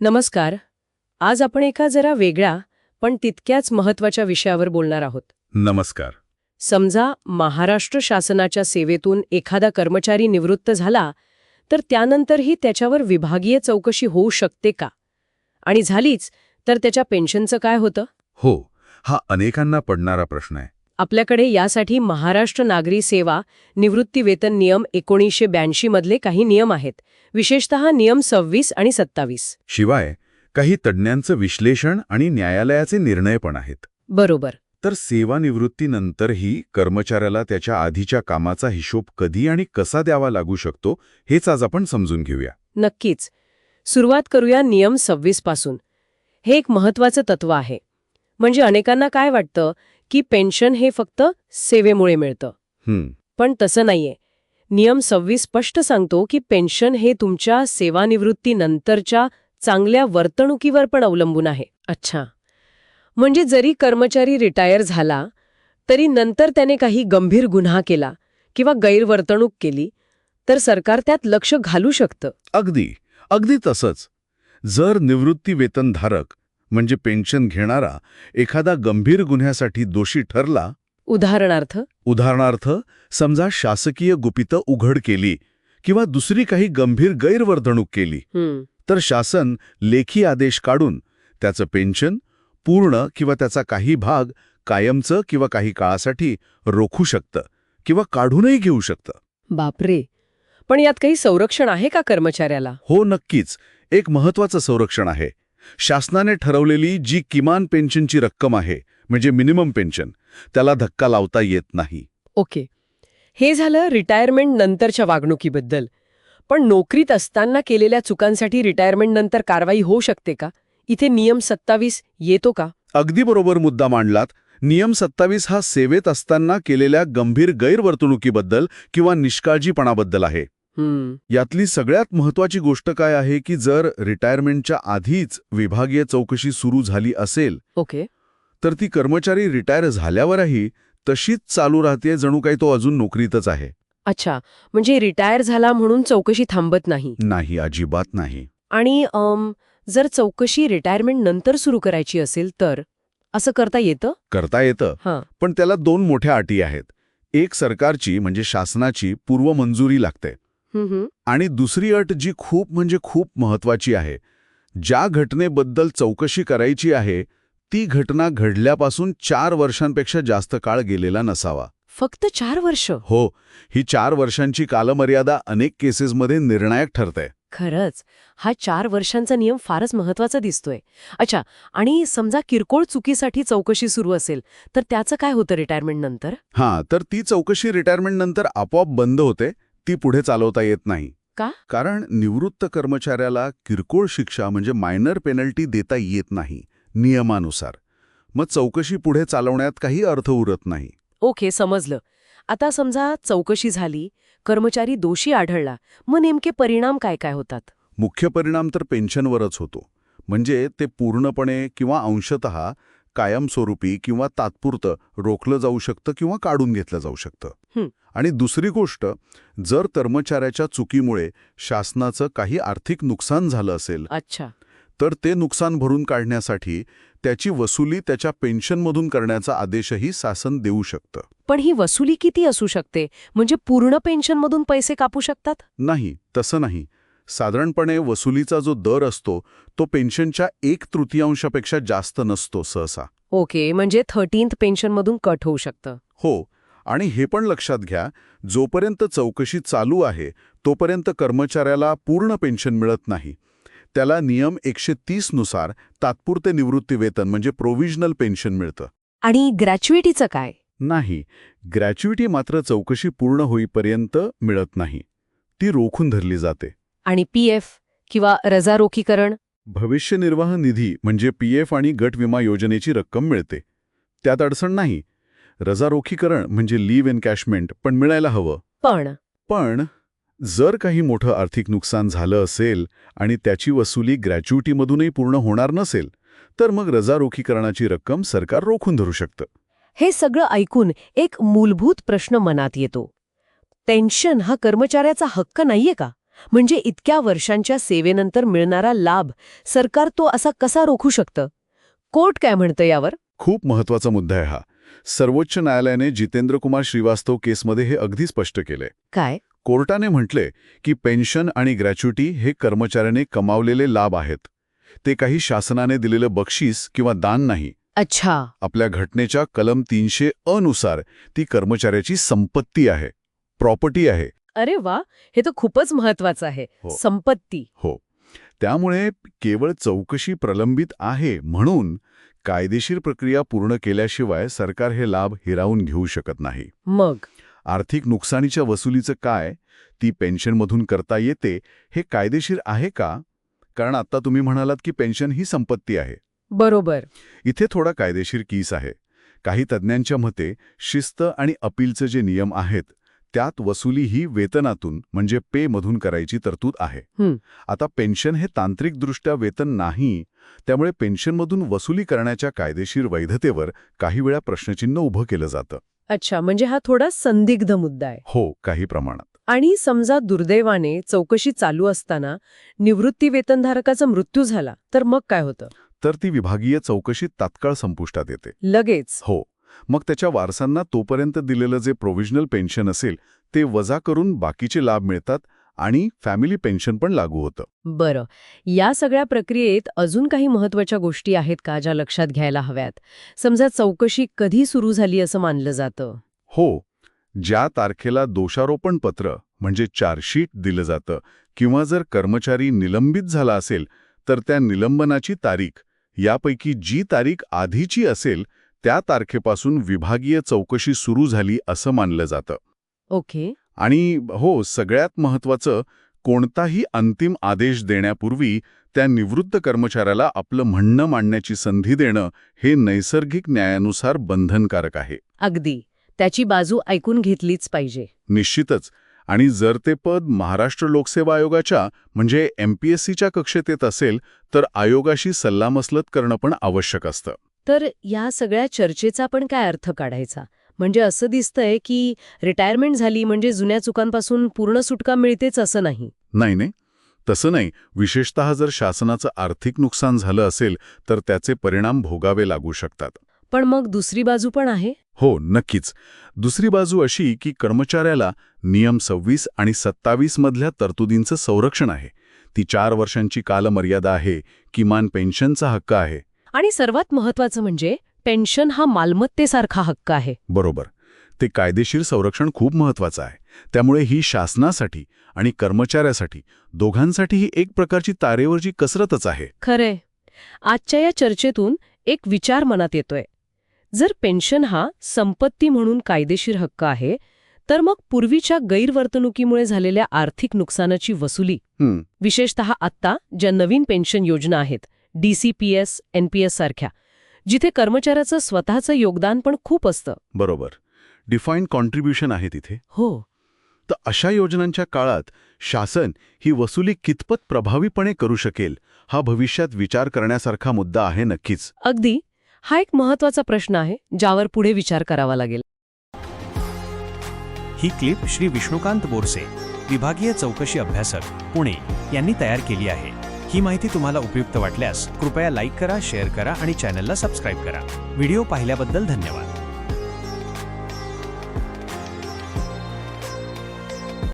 नमस्कार. आज आपण एका जरा वेगळ्या पण तितक्याच महत्त्वाच्या विषयावर बोलणार आहोत. नमस्कार. समजा महाराष्ट्र शासनाच्या सेवेतून एखादा कर्मचारी निवृत्त झाला तर त्यानंतरही त्याच्यावर विभागीय चौकशी होऊ शकते का? आणि झालीच तर त्याच्या पेन्शनचं काय होतं? हो हा अनेकांना पडणारा प्रश्न आहे. आपल्याकडे यासाठी महाराष्ट्र नागरी सेवा निवृत्ती वेतन नियम एकोणीसशे ब्याऐंशी मधले काही नियम आहेत. विशेषतः नियम सव्वीस आणि सत्तावीस. शिवाय काही तज्ज्ञांचं विश्लेषण आणि न्यायालयाचे निर्णय पण आहेत. बरोबर. तर सेवानिवृत्तीनंतरही कर्मचाऱ्याला त्याच्या आधीच्या कामाचा हिशोब कधी आणि कसा द्यावा लागू शकतो हेच आज आपण समजून घेऊया. नक्कीच. सुरुवात करूया नियम सव्वीसपासून. हे एक महत्वाचं तत्व आहे. म्हणजे अनेकांना काय वाटतं? की पेन्शन हे फक्त सेवेमुळे मिळतं. पण तसं नाहीये. नियम सव्वीस स्पष्ट सांगतो की पेन्शन हे तुमच्या सेवानिवृत्तीनंतरच्या चांगल्या वर्तणुकीवर पण अवलंबून आहे. अच्छा. म्हणजे जरी कर्मचारी रिटायर झाला तरी नंतर त्याने काही गंभीर गुन्हा केला किंवा गैरवर्तणूक केली तर सरकार त्यात लक्ष घालू शकतं. अगदी. अगदी तसंच. जर निवृत्ती वेतनधारक म्हणजे पेन्शन घेणारा एखादा गंभीर गुन्ह्यासाठी दोषी ठरला? उदाहरणार्थ? उदाहरणार्थ समजा शासकीय गुपितं उघड केली किंवा दुसरी काही गंभीर गैरवर्तणूक केली. तर शासन लेखी आदेश काढून त्याचं पेन्शन पूर्ण किंवा त्याचा काही भाग कायमचं किंवा काही काळासाठी रोखू शकतं किंवा काढूनही घेऊ शकतं. बापरे! पण यात काही संरक्षण आहे का कर्मचाऱ्याला? हो नक्कीच. एक महत्वाचं संरक्षण आहे. शासनाने ठरवलेली जी किमान पेन्शनची रक्कम आहे म्हणजे मिनिमम पेन्शन त्याला धक्का लावता येत नाही. ओके. हे झालं रिटायरमेंट नंतरच्या वागणुकीबद्दल. पण नोकरीत असताना केलेल्या चुकांसाठी रिटायरमेंट नंतर कारवाई होऊ शकते का? इथे नियम सत्तावीस येतो का? अगदी बरोबर मुद्दा मांडलात. नियम सत्तावीस हा सेवेत असताना केलेल्या गंभीर गैरवर्तणुकीबद्दल किंवा निष्काळजीपणाबद्दल आहे. यातली सगळ्यात महत्वाची गोष्ट काय आहे की जर रिटायरमेंटच्या आधीच विभागीय चौकशी सुरू झाली असेल ओके. तर ती कर्मचारी रिटायर झाल्यावरही तशीच चालू राहते जणू काही तो अजून नोकरीतच आहे. अच्छा म्हणजे रिटायर झाला म्हणून चौकशी थांबत नाही. नाही अजिबात नाही. आणि अम, जर चौकशी रिटायरमेंट नंतर सुरू करायची असेल तर? असं करता येतं? करता येतं. हां. पण त्याला दोन मोठ्या अटी आहेत. एक सरकारची म्हणजे शासनाची पूर्वमंजुरी लागते. आणि दुसरी अट जी खूप म्हणजे खूप महत्वाची आहे ज्या घटनेबद्दल चौकशी करायची आहे ती घटना घडल्यापासून चार वर्षांपेक्षा जास्त काळ गेलेला नसावा. फक्त चार वर्ष? हो ही चार वर्षांची कालमर्यादा अनेक केसेसमध्ये निर्णायक ठरते. खरंच हा चार वर्षांचा नियम फारच महत्त्वाचा दिसतोय. अच्छा आणि समजा किरकोळ चुकीसाठी चौकशी सुरू असेल तर त्याचं काय होतं रिटायरमेंट नंतर? हां तर ती चौकशी रिटायरमेंटनंतर आपोआप बंद होते. ती पुढे चालवता येत नाही. का? कारण निवृत्त कर्मचाऱ्याला किरकोळ शिक्षा म्हणजे मायनर पेनल्टी देता येत नाही नियमानुसार. मग चौकशी पुढे चालवण्यात काही अर्थ उरत नाही. ओके समजलं. आता समजा चौकशी झाली कर्मचारी दोषी आढळला मग नेमके परिणाम काय काय होतात? मुख्य परिणाम तर पेन्शनवरच होतो. म्हणजे ते पूर्णपणे किंवा अंशतः कायमस्वरूपी किंवा तात्पुरतं रोखलं जाऊ शकतं किंवा काढून घेतलं जाऊ शकतं. आणि दुसरी गोष्ट जर कर्मचाऱ्याच्या चुकीमुळे शासनाचं काही आर्थिक नुकसान झालं असेल अच्छा. तर ते नुकसान भरून काढण्यासाठी त्याची वसुली त्याच्या पेन्शनमधून करण्याचा आदेशही शासन देऊ शकतं. पण ही वसुली किती असू शकते? म्हणजे पूर्ण पेन्शनमधून पैसे कापू शकतात? नाही तसं नाही. साधारणपणे वसुलीचा जो दर असतो तो पेन्शनच्या एक तृतीयांशापेक्षा जास्त नसतो सहसा. ओके म्हणजे थर्टीन्थ पेन्शनमधून कट होऊ शकतं. हो आणि हे पण लक्षात घ्या जोपर्यंत चौकशी चालू आहे तोपर्यंत कर्मचाऱ्याला पूर्ण पेन्शन मिळत नाही. त्याला नियम एकशे तीसनुसार तात्पुरते निवृत्ती वेतन म्हणजे प्रोव्हिजनल पेन्शन मिळतं. आणि ग्रॅच्युइटीचं काय? नाही ग्रॅच्युइटी मात्र चौकशी पूर्ण होईपर्यंत मिळत नाही. ती रोखून धरली जाते. आणि पी एफ किंवा रजारोखीकरण? भविष्य निर्वाह निधी म्हणजे पी एफ आणि गट विमा योजनेची रक्कम मिळते. त्यात अडचण नाही. रजारोखीकरण म्हणजे लिव्ह एनकॅशमेंट पण मिळायला हवं. पण. पण जर काही मोठं आर्थिक नुकसान झालं असेल आणि त्याची वसुली ग्रॅच्युइटीमधूनही पूर्ण होणार नसेल तर मग रजारोखीकरणाची रक्कम सरकार रोखून धरू शकतं. हे सगळं ऐकून एक मूलभूत प्रश्न मनात येतो. पेन्शन हा कर्मचाऱ्याचा हक्क नाहीये का? म्हणजे इतक्या वर्षांच्या सेवेनंतर मिळणारा लाभ सरकार तो असा कसा रोखू शकतं? कोर्ट काय म्हणतं यावर? खूप महत्त्वाचा मुद्दा आहे हा. सर्वोच्च न्यायालयाने जितेंद्र कुमार श्रीवास्तव केसमध्ये हे अगदी स्पष्ट केलंय. काय? कोर्टाने म्हटले की पेन्शन आणि ग्रॅच्युटी हे कर्मचाऱ्याने कमावलेले लाभ आहेत. ते काही शासनाने दिलेलं बक्षीस किंवा दान नाही. अच्छा. आपल्या घटनेच्या कलम तीनशे अनुसार ती कर्मचाऱ्याची संपत्ती आहे. प्रॉपर्टी आहे. अरे वा हे तर खूपच महत्वाचं आहे. हो. संपत्ती. हो. त्यामुळे केवळ चौकशी प्रलंबित आहे म्हणून कायदेशीर प्रक्रिया पूर्ण केल्याशिवाय सरकार हे लाभ हिरावून घेऊ शकत नाही. मग? आर्थिक नुकसानीच्या वसुलीचं काय? ती पेन्शनमधून करता येते हे कायदेशीर आहे का? कारण आता तुम्ही म्हणालात की पेन्शन ही संपत्ती आहे. बरोबर. इथे थोडा कायदेशीर कीस आहे. काही तज्ज्ञांच्या मते शिस्त आणि अपीलचे जे नियम आहेत त्यात वसुली ही वेतनातून म्हणजे पे मधून करायची तरतूद आहे. आता पेन्शन हे तांत्रिकदृष्ट्या वेतन नाही त्यामुळे पेन्शनमधून वसुली करण्याच्या कायदेशीर वैधतेवर काही वेळा प्रश्नचिन्ह उभं केलं जातं. अच्छा म्हणजे हा थोडा संदिग्ध मुद्दा आहे. हो काही प्रमाणात. आणि समजा दुर्दैवाने चौकशी चालू असताना निवृत्ती वेतनधारकाचा मृत्यू झाला तर मग काय होतं? तर ती विभागीय चौकशी तात्काळ संपुष्टात येते. लगेच? हो. मग त्याच्या वारसांना तोपर्यंत दिलेलं जे प्रोव्हिजनल पेन्शन असेल ते वजा करून बाकीचे लाभ मिळतात आणि फॅमिली पेन्शन पण लागू होतं. बरं. या सगळ्या प्रक्रियेत अजून काही महत्त्वाच्या गोष्टी आहेत का ज्या लक्षात घ्यायला हव्यात? समजा चौकशी कधी सुरू झाली असं मानलं जातं? हो. ज्या तारखेला दोषारोपण पत्र म्हणजे चार्जशीट दिलं जातं किंवा जर कर्मचारी निलंबित झाला असेल तर त्या निलंबनाची तारीख यापैकी जी तारीख आधीची असेल त्या तारखेपासून विभागीय चौकशी सुरू झाली असं मानलं जातं. ओके. आणि हो सगळ्यात महत्वाचं कोणताही अंतिम आदेश देण्यापूर्वी त्या निवृत्त कर्मचाऱ्याला आपलं म्हणणं मांडण्याची संधी देणं हे नैसर्गिक न्यायानुसार बंधनकारक आहे. अगदी. त्याची बाजू ऐकून घेतलीच पाहिजे. निश्चितच. आणि जर ते पद महाराष्ट्र लोकसेवा आयोगाच्या म्हणजे एम पी एस सीच्या कक्षेत येत असेल तर आयोगाशी सल्लामसलत करणं पण आवश्यक असतं. तर या सगळ्या चर्चेचा पण काय अर्थ काढायचा? म्हणजे असं दिसतंय की रिटायरमेंट झाली म्हणजे जुन्या चुकांपासून पूर्ण सुटका मिळतेच असं नाही. नाही नाही. तसं नाही. विशेषतः जर शासनाचं आर्थिक नुकसान झालं असेल तर त्याचे परिणाम भोगावे लागू शकतात. पण मग दुसरी बाजू पण आहे? हो नक्कीच. दुसरी बाजू अशी की कर्मचाऱ्याला नियम सव्वीस आणि सत्तावीस मधल्या तरतुदींचं संरक्षण आहे. ती चार वर्षांची कालमर्यादा आहे किमान पेन्शनचा हक्क आहे. आणि सर्वात महत्वाचं म्हणजे पेन्शन हा मालमत्तेसारखा हक्क आहे. बरोबर. ते कायदेशीर संरक्षण खूप महत्वाचं आहे. त्यामुळे ही शासनासाठी आणि कर्मचाऱ्यासाठी दोघांसाठीही एक प्रकारची तारेवरची कसरतच आहे. खरंय. आजच्या या चर्चेतून एक विचार मनात येतोय. जर पेन्शन हा संपत्ती म्हणून कायदेशीर हक्क आहे तर मग पूर्वीच्या गैरवर्तणुकीमुळे झालेल्या आर्थिक नुकसानाची वसुली हं, विशेषतः आत्ता ज्या नवीन पेन्शन योजना आहेत डीसीपीएस एनपीएस सारख्या जिथे कर्मचाऱ्याचं स्वतःचं योगदान पण खूप असतं. बरोबर. डिफाईन कॉन्ट्रीब्युशन आहे तिथे. हो. तर अशा योजनांच्या काळात शासन ही वसुली कितपत प्रभावीपणे करू शकेल हा भविष्यात विचार करण्यासारखा मुद्दा आहे नक्कीच. अगदी. हा एक महत्त्वाचा प्रश्न आहे ज्यावर पुढे विचार करावा लागेल. ही क्लिप श्री विष्णुकांत बोरसे विभागीय चौकशी अभ्यासक पुणे यांनी तयार केली आहे. ही माहिती तुम्हाला उपयुक्त वाटल्यास कृपया लाईक करा शेअर करा आणि चॅनलला सबस्क्राईब करा. व्हिडिओ पाहिल्याबद्दल धन्यवाद.